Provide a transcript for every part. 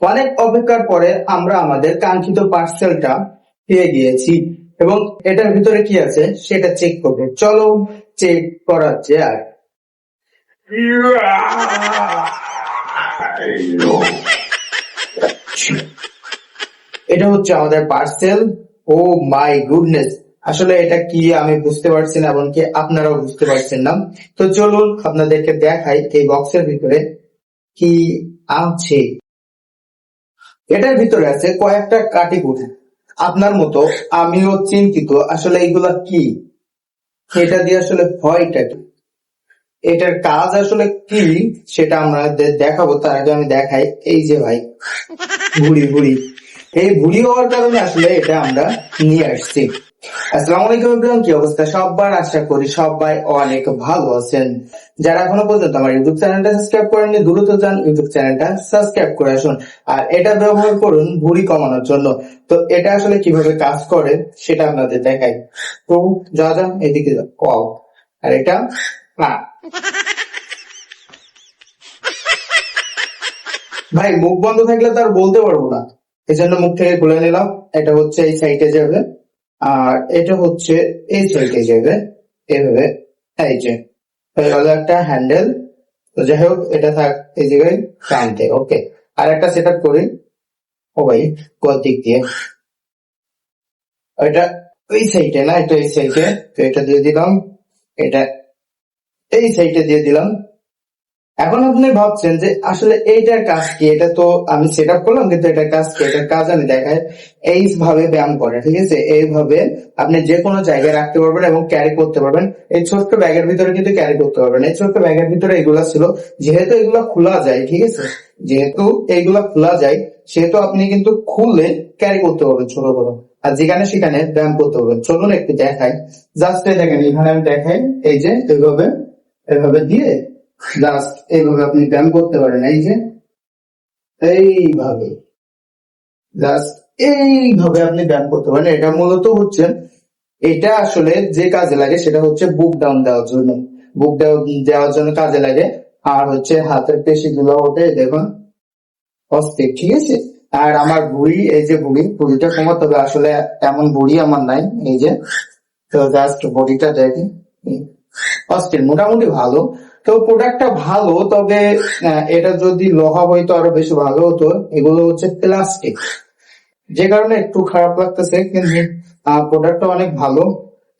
অনেক অপেক্ষার পরে আমরা আমাদের কাঙ্ক্ষিত পার্সেলটা পেয়ে গিয়েছি। এবং এটার ভিতরে কি আছে সেটা চেক করব। চলো চেক করা যাক এটা হচ্ছে আমাদের পার্সেল ও মাই গুডনেস আসলে এটা কি আমি বুঝতে পারছি না, এমনকি আপনারাও বুঝতে পারছেন না। তো চলুন আপনাদেরকে দেখাই এই বক্সের ভিতরে কি আছে। এটার ভিতরে আছে কয়েকটা কাটি কাটিকুটি আপনার মতো আমিও চিন্তিত, আসলে এইগুলা কি? এটা দিয়ে আসলে ভয়টা কি? এটার কাজ আসলে কি? সেটা আমরা দেখাবো, তার আগে আমি দেখাই। এই যে ভাই, ভুড়ি ভুড়ি। এই ভুড়ি হওয়ার কারণে আসলে এটা আমরা নিয়ে আসছি। আসসালামু আলাইকুম ইব্রাহিম, কি অবস্থা? সবার আশা করি সবাই অনেক ভালো আছেন। যারা এখনও পর্যন্ত আমার ইউটিউব চ্যানেলটা সাবস্ক্রাইব করেননি, দ্রুত যান ইউটিউব চ্যানেলটা সাবস্ক্রাইব করে আসুন। আর এটা ব্যবহার করুন ভুড়ি কমানোর জন্য। তো এটা আসলে কীভাবে কাজ করে সেটা আপনাদের দেখাই। তো যা যা এদিকে যাও। আর এটা? না। ভাই, মুখ বন্ধ থাকলে তো আর বলতে পারব না। এই জন্য মুখ থেকে খুলে নিলাম। এটা হচ্ছে এই সাইডে যাবে। আর এটা হচ্ছে এই সাইডে যাবে এভাবে এই যে গেল একটা হ্যান্ডেল তো যাই হোক, এটা থাক, এই জায়গায় টানতে ওকে আর একটা সেট আপ করি। ও ভাই কোন দিক দিয়ে। এটা ওই সাইডে না, এটা এই সাইডে তো এটা দিয়ে দিলাম। এটা এই সাইডে দিয়ে দিলাম। এখন আপনি ভাবছেন যে আসলে এইটার কাজ কি? এটা তো আমি সেট আপ করলাম, কিন্তু এটার কাজ কি? এটার কাজ আমি দেখাই এইভাবে ব্যায়াম করে, ঠিক আছে? এইভাবে আপনি যে কোনো জায়গায় রাখতে পারবেন এবং ক্যারি করতে পারবেন। এই ছোট্ট ব্যাগের ভিতরে কিন্তু ক্যারি করতে পারবেন। এই ছোট্ট ব্যাগের ভিতরে এগুলা ছিল, যেহেতু এগুলা খোলা যায়, ঠিক আছে? যেহেতু এইগুলা খোলা যায়, সেহেতু আপনি কিন্তু খুলে ক্যারি করতে পারবেন ছোট বড় আর যেখানে সেখানে ব্যায়াম করতে পারবেন। চলুন একটু দেখাই। জাস্ট দেখেন, এখানে আমি দেখাই, এই যে এইভাবে এভাবে দিয়ে জাস্ট এইভাবে আপনি ব্যায়াম করতে পারেন, এই যে, এইভাবে। জাস্ট এইভাবে আপনি ব্যায়াম করতে পারেন। এটা মূলত হচ্ছে, এটা আসলে যে কাজে লাগে সেটা হচ্ছে বুক ডাউন দেওয়ার জন্য। বুক ডাউন দেওয়ার জন্য কাজে লাগে। আর হচ্ছে হাতের পেশি গুলো ওঠে, দেখুন, অস্থির, ঠিক আছে? আর আমার ভুড়ি, এই যে ভুড়ি, ভুড়িটা কমাতে হবে। আসলে এমন ভুড়ি আমার নাই, এই যে। তো জাস্ট বডিটা দেখি। অস্থির, মোটামুটি ভালো। তো প্রোডাক্টটা ভালো, তবে এটা যদি লোহা হইতো আরও বেশি ভালো হতো, এগুলো হচ্ছে প্লাস্টিক যে কারণে একটু খারাপ লাগতেছে, কিন্তু প্রোডাক্টটা অনেক ভালো।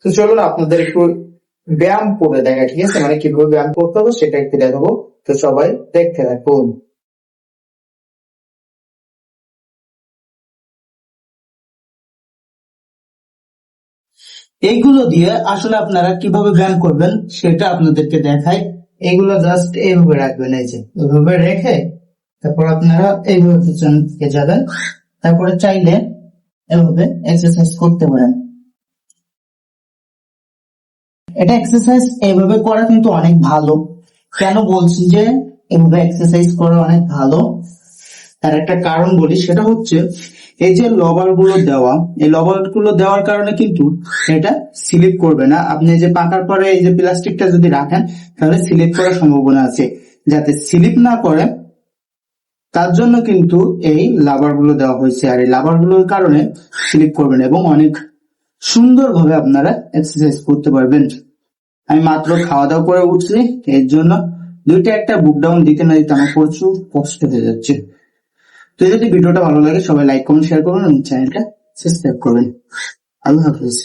তো চলুন আপনাদের একটু ব্যায়াম করে দেখা, ঠিক আছে? মানে কীভাবে ব্যায়াম করতে হবে সেটা একটু দেখাবো। তো সবাই দেখতে থাকুন। এইগুলো দিয়ে আসলে আপনারা কীভাবে ব্যায়াম করবেন, সেটা আপনাদেরকে দেখাই। এইগুলো জাস্ট এইভাবে রাখবেন, এই যে এইভাবে রেখে তারপর আপনারা এইভাবে পিছনে যাবেন। তারপরে চাইলে এভাবে এক্সারসাইজ করতে পারেন। এটা এক্সারসাইজ এইভাবে করা কিন্তু অনেক ভালো। কেন বলছি যে এভাবে এক্সারসাইজ করা অনেক ভালো? তার একটা কারণ বলি, সেটা হচ্ছে এই যে লবারগুলো দেওয়া, এই লবারগুলো দেওয়ার কারণে কিন্তু এটা স্লিপ করবে না। আপনি যে পাকার পরে এই যে প্লাস্টিকটা যদি রাখেন, তাহলে স্লিপ করার সম্ভাবনা আছে। যাতে স্লিপ না করে, তার জন্য কিন্তু এই লাভারগুলো দেওয়া হয়েছে। আর এই লাভারগুলোর কারণে স্লিপ করবেন এবং অনেক সুন্দরভাবে আপনারা এক্সারসাইজ করতে পারবেন। আমি মাত্র খাওয়া দাওয়া করে উঠছি, এর জন্য দুইটা একটা বুক ডাউন দিতে না দিতে আমার প্রচুর কষ্ট হয়ে যাচ্ছে। তো যদি ভিডিওটা ভালো লাগে, সবাই লাইক কমেন্ট শেয়ার করুন, এবং চ্যানেলটা সাবস্ক্রাইব করবেন। আল্লাহ হাফিজ।